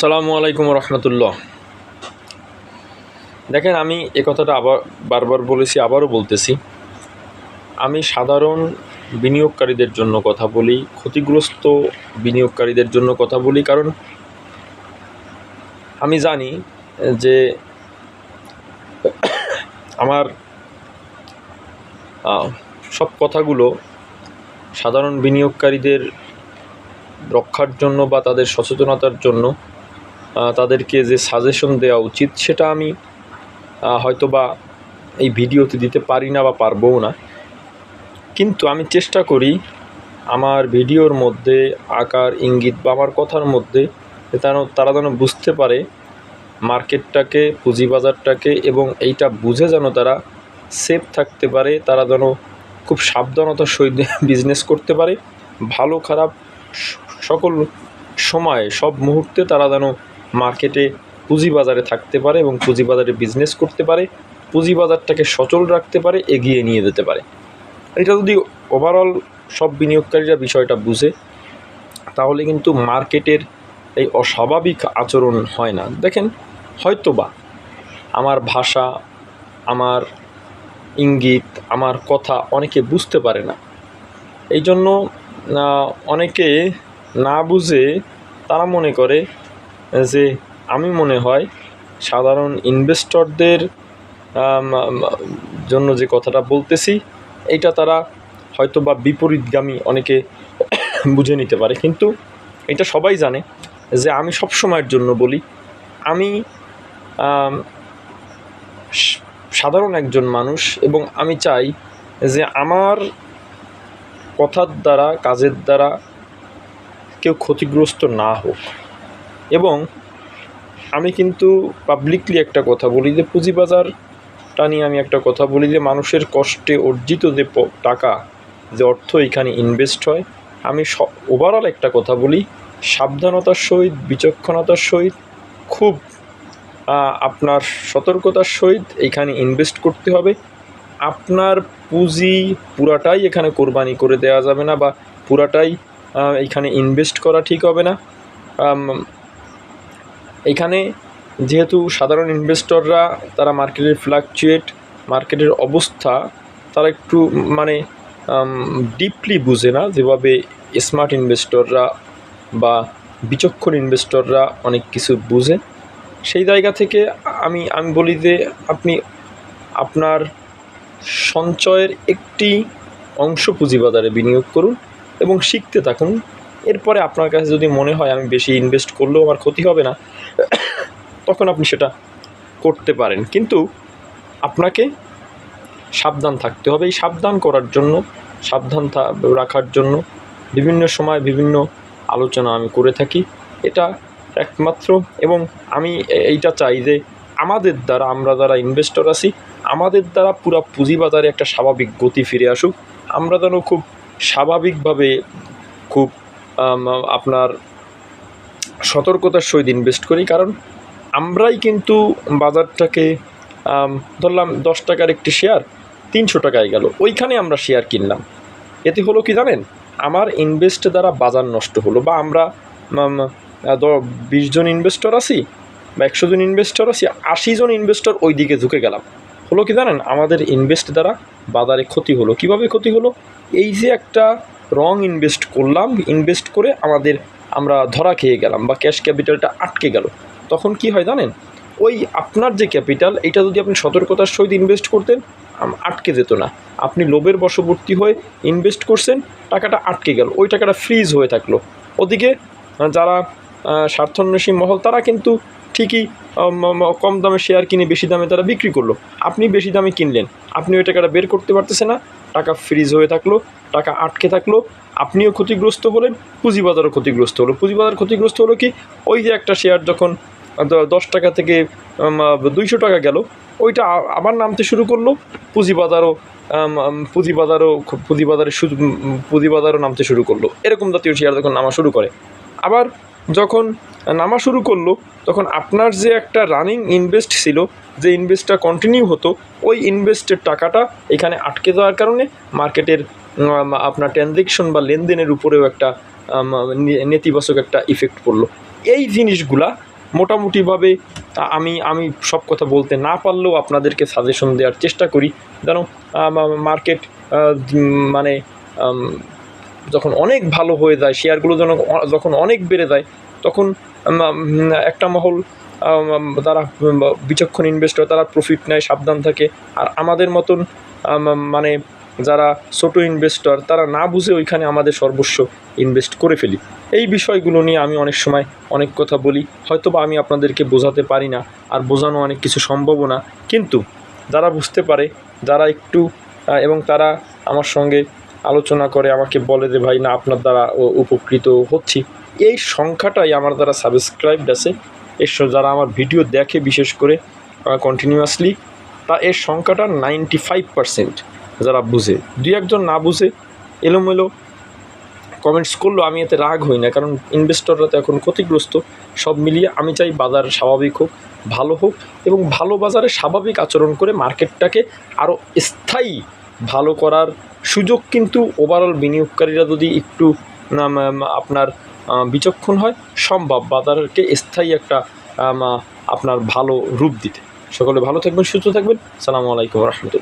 সালামু আলাইকুম রহমতুল্লাহ। দেখেন, আমি এ কথাটা আবার বারবার বলেছি, আবারও বলতেছি। আমি সাধারণ বিনিয়োগকারীদের জন্য কথা বলি, ক্ষতিগ্রস্ত বিনিয়োগকারীদের জন্য কথা বলি, কারণ আমি জানি যে আমার সব কথাগুলো সাধারণ বিনিয়োগকারীদের রক্ষার জন্য বা তাদের সচেতনতার জন্য তাদেরকে যে সাজেশন দেওয়া উচিত সেটা আমি হয়তো বা এই ভিডিওতে দিতে পারি না বা পারবও না। কিন্তু আমি চেষ্টা করি আমার ভিডিওর মধ্যে আকার, ইঙ্গিত বা আমার কথার মধ্যে তারা যেন বুঝতে পারে মার্কেটটাকে, পুঁজিবাজারটাকে এবং এইটা বুঝে যেন তারা সেফ থাকতে পারে, তারা যেন খুব সাবধানতার সহিত বিজনেস করতে পারে, ভালো খারাপ সকল সময়ে, সব মুহূর্তে তারা যেন মার্কেটে পুঁজিবাজারে থাকতে পারে এবং পুঁজিবাজারে বিজনেস করতে পারে, পুঁজিবাজারটাকে সচল রাখতে পারে, এগিয়ে নিয়ে যেতে পারে। এটা যদি ওভারঅল সব বিনিয়োগকারীরা বিষয়টা বুঝে, তাহলে কিন্তু মার্কেটের এই অস্বাভাবিক আচরণ হয় না। দেখেন, হয়তোবা আমার ভাষা, আমার ইঙ্গিত, আমার কথা অনেকে বুঝতে পারে না। এই জন্য অনেকে না বুঝে তারা মনে করে যে আমি মনে হয় সাধারণ ইনভেস্টরদের জন্য যে কথাটা বলতেছি এটা তারা হয়তো বা বিপরীতগামী অনেকে বুঝে নিতে পারে। কিন্তু এটা সবাই জানে যে আমি সব সময়ের জন্য বলি, আমি সাধারণ একজন মানুষ এবং আমি চাই যে আমার কথার দ্বারা, কাজের দ্বারা কেউ ক্ষতিগ্রস্ত না হোক। এবং আমি কিন্তু পাবলিকলি একটা কথা বলি যে পুঁজিবাজারটা নিয়ে আমি একটা কথা বলি যে মানুষের কষ্টে অর্জিত যে টাকা, যে অর্থ এখানে ইনভেস্ট হয়, আমি ওভারঅল একটা কথা বলি, সাবধানতার সহিত, বিচক্ষণতার সহিত, খুব আপনার সতর্কতার সহিত এইখানে ইনভেস্ট করতে হবে। আপনার পুঁজি পুরাটাই এখানে কোরবানি করে দেওয়া যাবে না বা পুরাটাই এখানে ইনভেস্ট করা ঠিক হবে না। আম, এইখানে যেহেতু সাধারণ ইনভেস্টররা তারা মার্কেটের ফ্লাকচুয়েট মার্কেটের অবস্থা তারা একটু মানে ডিপলি বুঝে না যেভাবে স্মার্ট ইনভেস্টররা বা বিচক্ষণ ইনভেস্টররা অনেক কিছু বুঝে। সেই জায়গা থেকে আমি আমি বলি যে আপনি আপনার সঞ্চয়ের একটি অংশ পুঁজিবাজারে বিনিয়োগ করুন এবং শিখতে থাকুন এরপরে আপনার কাছে যদি মনে হয় আমি বেশি ইনভেস্ট করলেও আমার ক্ষতি হবে না, তখন আপনি সেটা করতে পারেন। কিন্তু আপনাকে সাবধান থাকতে হবে। এই সাবধান করার জন্য, সাবধান রাখার জন্য বিভিন্ন সময় বিভিন্ন আলোচনা আমি করে থাকি। এটা একমাত্র এবং আমি এইটা চাই যে আমাদের দ্বারা, আমরা যারা ইনভেস্টর আছি, আমাদের দ্বারা পুরো পুঁজিবাজারে একটা স্বাভাবিক গতি ফিরে আসুক। আমরা যেন খুব স্বাভাবিকভাবে খুব আপনার সতর্কতার সহিত ইনভেস্ট করি। কারণ আমরাই কিন্তু বাজারটাকে ধরলাম দশ টাকার একটি শেয়ার তিনশো টাকায় গেল। ওইখানে আমরা শেয়ার কিনলাম। এতে হলো কি জানেন? আমার ইনভেস্ট দ্বারা বাজার নষ্ট হলো বা আমরা বিশ জন ইনভেস্টর আছি বা একশো জন ইনভেস্টর আছি, আশি জন ইনভেস্টর ওই দিকে ঝুঁকে গেলাম। হলো কি জানেন? আমাদের ইনভেস্ট দ্বারা বাজারে ক্ষতি হলো। কীভাবে ক্ষতি হলো? এই যে একটা রং ইনভেস্ট করলাম ইনভেস্ট করে আমাদের আমরা ধরা খেয়ে গেলাম বা ক্যাশ ক্যাপিটালটা আটকে গেল। তখন কি হয় জানেন? ওই আপনার যে ক্যাপিটাল এটা যদি আপনি সতর্কতার সহিত ইনভেস্ট করতেন আটকে যেত না। আপনি লোভের বশবর্তী হয়ে ইনভেস্ট করছেন, টাকাটা আটকে গেল, ওই টাকাটা ফ্রিজ হয়ে থাকল। ওদিকে যারা স্বার্থন্বেষী মহল, তারা কিন্তু ঠিকই কম দামে শেয়ার কিনে বেশি দামে তারা বিক্রি করল। আপনি বেশি দামে কিনলেন, আপনি ওই টাকাটা বের করতে পারতেছে না টাকা ফ্রিজ হয়ে থাকল, টাকা আটকে থাকল, আপনিও ক্ষতিগ্রস্ত হলেন, পুঁজিবাজারও ক্ষতিগ্রস্ত হলো। পুঁজিবাজার ক্ষতিগ্রস্ত হলো কি? ওই যে একটা শেয়ার যখন দশ টাকা থেকে দুইশো টাকা গেল, ওইটা আবার নামতে শুরু করল, পুঁজিবাজারও পুঁজিবাজারও সু- পুঁজিবাজারও নামতে শুরু করল। এরকম জাতীয় শেয়ার যখন নামা শুরু করে, আবার যখন নামা শুরু করল, তখন আপনার যে একটা রানিং ইনভেস্ট ছিল, যে ইনভেস্টটা কন্টিনিউ হতো, ওই ইনভেস্টের টাকাটা এখানে আটকে যাওয়ার কারণে মার্কেটের আপনার ট্রানজেকশন বা লেনদেনের উপরেও একটা নেতিবাচক একটা ইফেক্ট পড়ল। এই জিনিসগুলা মোটামুটিভাবে আমি আমি সব কথা বলতে না পারলেও আপনাদেরকে সাজেশন দেওয়ার চেষ্টা করি। যেন মার্কেট মানে যখন অনেক ভালো হয়ে যায় শেয়ারগুলো যেন যখন অনেক বেড়ে যায়, তখন একটা মহল তারা বিচক্ষণ ইনভেস্টর তারা প্রফিট নেয়, সাবধান থাকে। আর আমাদের মতন মানে যারা ছোটো ইনভেস্টর তারা না বুঝে ওইখানে আমাদের সর্বস্ব ইনভেস্ট করে ফেলি। এই বিষয়গুলো নিয়ে আমি অনেক সময় অনেক কথা বলি। হয়তো বা আমি আপনাদেরকে বোঝাতে পারি না, আর বোঝানো অনেক কিছু সম্ভবও না। কিন্তু যারা বুঝতে পারে, যারা একটু এবং তারা আমার সঙ্গে আলোচনা করে, আমাকে বলে যে, ভাই, না, আপনার দ্বারা উপকৃত হচ্ছি। এই সংখ্যাটাই আমার দ্বারা সাবস্ক্রাইবড আছে। এর যারা আমার ভিডিও দেখে, বিশেষ করে কন্টিনিউয়াসলি তা এর সংখ্যাটা নাইনটি ফাইভ পার্সেন্ট যারা বুঝে। দুই একজন না বুঝে, এলোমেলো কমেন্টস করল, আমি এতে রাগ হই না, কারণ ইনভেস্টররা তো এখন ক্ষতিগ্রস্ত। সব মিলিয়ে আমি চাই বাজার স্বাভাবিক হোক, ভালো হোক, এবং ভালো বাজারে স্বাভাবিক আচরণ করে মার্কেটটাকে আরও স্থায়ী ভালো করার সুযোগ কিন্তু ওভারঅল বিনিয়োগকারীরা যদি একটু আপনার বিচক্ষণ হয়, সম্ভব বাজারকে স্থায়ী একটা আপনার ভালো রূপ দিতে। সকলে ভালো থাকবেন, সুস্থ থাকবেন। সালামু আলাইকুম রহমতুল্লাহ।